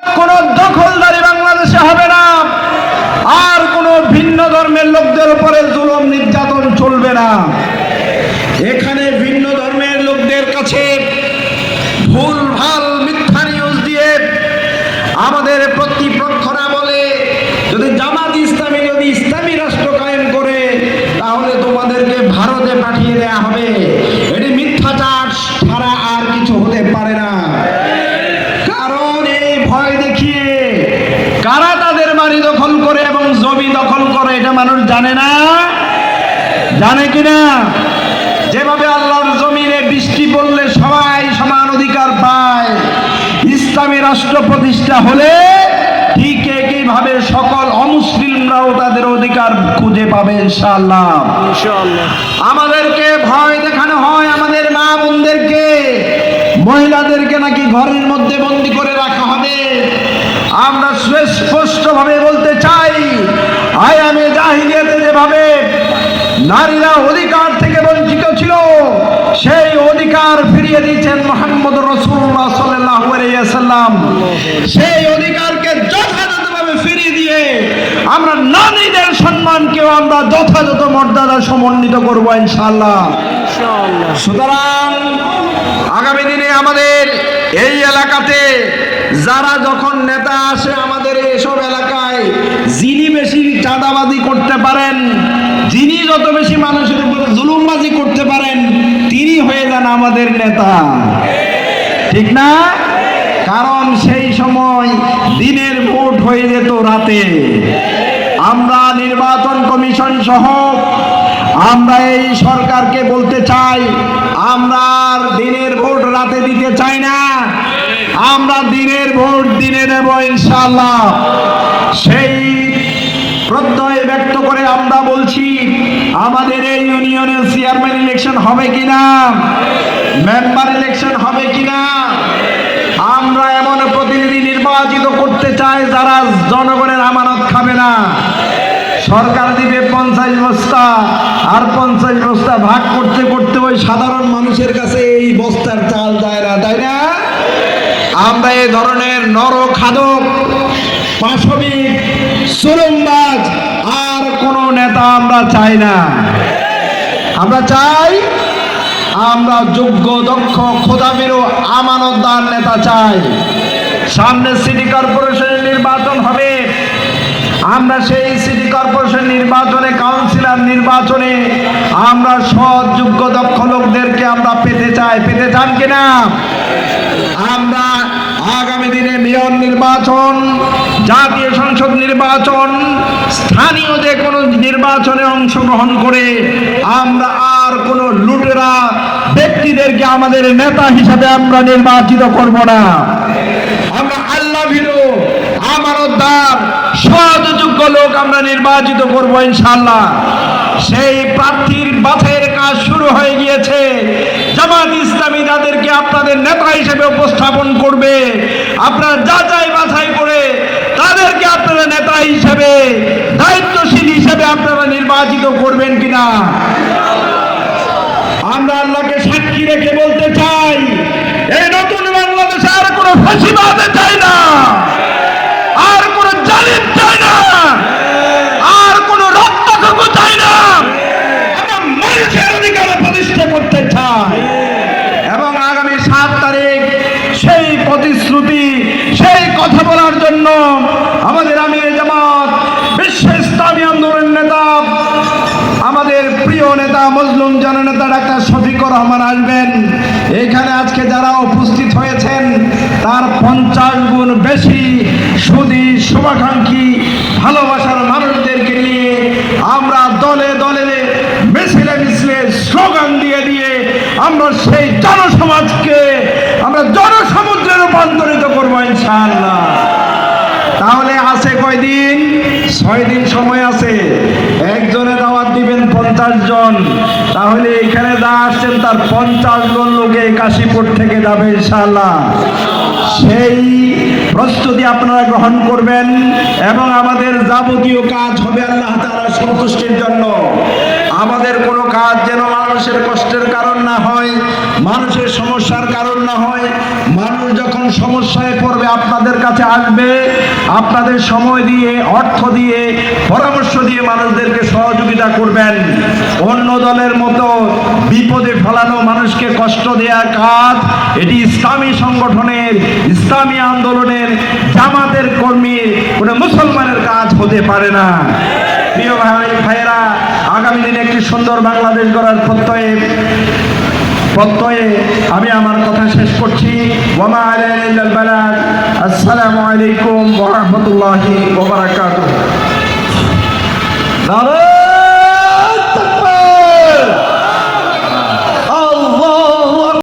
কোন দখলদারি বাংলাদেশে হবে না। আর কোন ভিন্ন ধর্মের লোকদের উপরে জুলুম নির্যাতন চলবে না। এখানে ভিন্ন ধর্মের লোকদের কাছে ভুল, ভালো, মিথ্যা নিউজ দিয়ে আমাদের প্রতিপক্ষরা বলে, যদি জামাত ইসলামী যদি ইসলামী রাষ্ট্র কায়েম করে, তাহলে তোমাদেরকে ভারতে পাঠিয়ে দেয়া হবে এটি মিথ্যাচার ছাড়া আর কিছু হতে পারে না কারণ এই ভয় দেখিয়ে কারা তাদের বাড়ি দখল করে এবং জমি দখল করে এটা মানুষ জানে না? জানে কিনা? যেভাবে আল্লাহর জমিনে বৃষ্টি পড়লে সবাই সমান অধিকার পায় ইসলামী রাষ্ট্র প্রতিষ্ঠা হলে ঠিক একইভাবে সকল অমুসলিমরাও তাদের অধিকার খুঁজে পাবে ইনশাআল্লাহ। আমাদেরকে ভয় দেখানো হয় আমাদের মা বোনদেরকে। মহিলাদেরকে নাকি ঘরের মধ্যে বন্দি করে রাখা হবে। আমরা স্পষ্ট ভাবে বলতে চাই আই আমি জাহিলিয়াতে যেভাবে নারীরা অধিকার থেকে বঞ্চিত ছিল। সেই অধিকার ফিরিয়ে দিয়েছেন মোহাম্মদ রসুল্লাহ সাল্লাম সেই অধিকারকে যথাযথভাবে ফিরিয়ে দিয়ে আমরা নারীদের সম্মানকেও আমরা যথাযথ মর্যাদা সমন্বিত করব ইনশাল্লাহ সুতরাং আগামী দিনে আমাদের এই এলাকাতে যারা যখন নেতা আসে আমাদের এসব এলাকায় যিনি বেশি চাঁদাবাজি করতে পারেন যত বেশি মানুষের উপরে জুলুমবাজি করতে পারেন, তিনি হয়ে যান আমাদের নেতা। ঠিক না? কারণ সেই সময় দিনের ভোট হয়ে যেত রাতে। আমরা নির্বাচন কমিশন সহ, আমরা এই সরকারকে বলতে চাই, আমরা দিনের ভোট রাতে দিতে চাই না। আমরা দিনের ভোট দিনে নেব ইনশাআল্লাহ। সেই প্রত্যয় ব্যক্ত করে আমরা বলছি আমাদের এই ইউনিয়নের চেয়ারম্যান ইলেকশন হবে কিনা? মেম্বার ইলেকশন হবে কিনা? আমরা এমন প্রতিনিধি নির্বাচিত করতে চাই যারা জনগণের আমানত খাবে না। সরকার দিবে পঞ্চাশ বস্তা, আর পঞ্চাশ বস্তা ভাগ করতে করতে ওই সাধারণ মানুষের কাছে এই বস্তার চাল যায় না, তাই না? আমরা এই ধরনের নর খাদক পাশবিক, সুরমবাজ আর কোন নেতা আমরা চাই না। আমরা চাই আমরা যোগ্য, দক্ষ, খোদাবিরো আমানতদার নেতা চাই। সামনে সিটি কর্পোরেশনের নির্বাচন হবে। আমরা সেই সিটি কর্পোরেশন নির্বাচনে, কাউন্সিলর নির্বাচনে আমরা সৎ, যোগ্য, দক্ষ লোকদেরকে আমরা পেতে চাই। পেতে চান কিনা? আমরা আগামী দিনে মেয়র নির্বাচন, জাতীয় সংসদ নির্বাচন স্থানীয় যে কোনো নির্বাচনে অংশগ্রহণ করে আমরা আর কোনো লুটেরা ব্যক্তিদেরকে আমাদের নেতা হিসাবে আমরা নির্বাচিত করব না। আমরা আল্লাহ ভীরু আমানতদার সহযোগ্য লোক আমরা নির্বাচিত করব ইনশাল্লাহ সেই প্রার্থীর বাছাইয়ের কাজ শুরু হয়ে গিয়েছে। জামাত ইসলামী যাদেরকে আপনাদের নেতা হিসেবে উপস্থাপন করবে। আপনারা যাচাই বাছাই করে তাদেরকে আপনারা নেতা হিসেবে নির্বাচিত করবেন কিনা? আমরা আল্লাহকে সাক্ষী রেখে বলতে চাই, এই নতুন বাংলাদেশে আর কোনো ফাঁসিবাদে চাই না আর কোনো জালিম চাই না আর কোনো রক্তকু চাই না আমরা মানুষের অধিকার প্রতিষ্ঠা করতে চাই এবং আগামী সাত তারিখ সেই প্রতিশ্রুতি সেই কথা বলার জন্য আমাদের আমির জামাত বিশ্ব ইসলামী আন্দোলন নেতা আমাদের প্রিয় নেতা মজলুম জননেতা ডাক্তার শফিকুর রহমান আসবেন। এখানে আজকে যারা উপস্থিত হয়েছেন, তার পঞ্চাশ গুণ বেশি সুদী, শুভাকাঙ্ক্ষী, ভালোবাসার মানুষদেরকে নিয়ে আমরা দলে দলে মিছিলে মিছিলে স্লোগান দিয়ে দিয়ে আমরা সেই জনসমাজকে আমরা জনসমুদ্রে রূপান্তরিত করব ইনশাআল্লাহ। তাহলে আছে কয়দিন? ছয় দিন সময় আছে একজনে দাওয়াত দিবেন পঞ্চাশ জন তাহলে এখানে যা আসছেন তার পঞ্চাশ জন লোকে কাশীপুর থেকে যাবে ইনশাল্লাহ সেই প্রস্তুতি আপনারা গ্রহণ করবেন এবং আমাদের যাবতীয় কাজ হবে আল্লাহ তাআলার সন্তুষ্টির জন্য। আমাদের কোনো কাজ যেন মানুষের কষ্টের কারণ না হয়, মানুষের সমস্যার কারণ না হয় সমস্যায় পড়বে, আপনাদের কাছে আসবে। আপনাদের সময় দিয়ে, অর্থ দিয়ে, পরামর্শ দিয়ে মানুষদেরকে সহযোগিতা করবেন। অন্য দলের মতো বিপদে ফেলানো মানুষকে কষ্ট দেওয়ার কাজ, এটি ইসলামী সংগঠনের, ইসলামী আন্দোলনের জামাতের কর্মীর, কোনো মুসলমানের কাজ হতে পারে না। প্রিয় ভাই, ভাইয়েরা, আগামী দিনে একটি সুন্দর বাংলাদেশ গড়ার প্রত্যয়ে প্রত্যয়ে আমি আমার কথা শেষ করছি। ওমা বালাগ। আসসালামু আলাইকুম ওয়া ওবরাকাত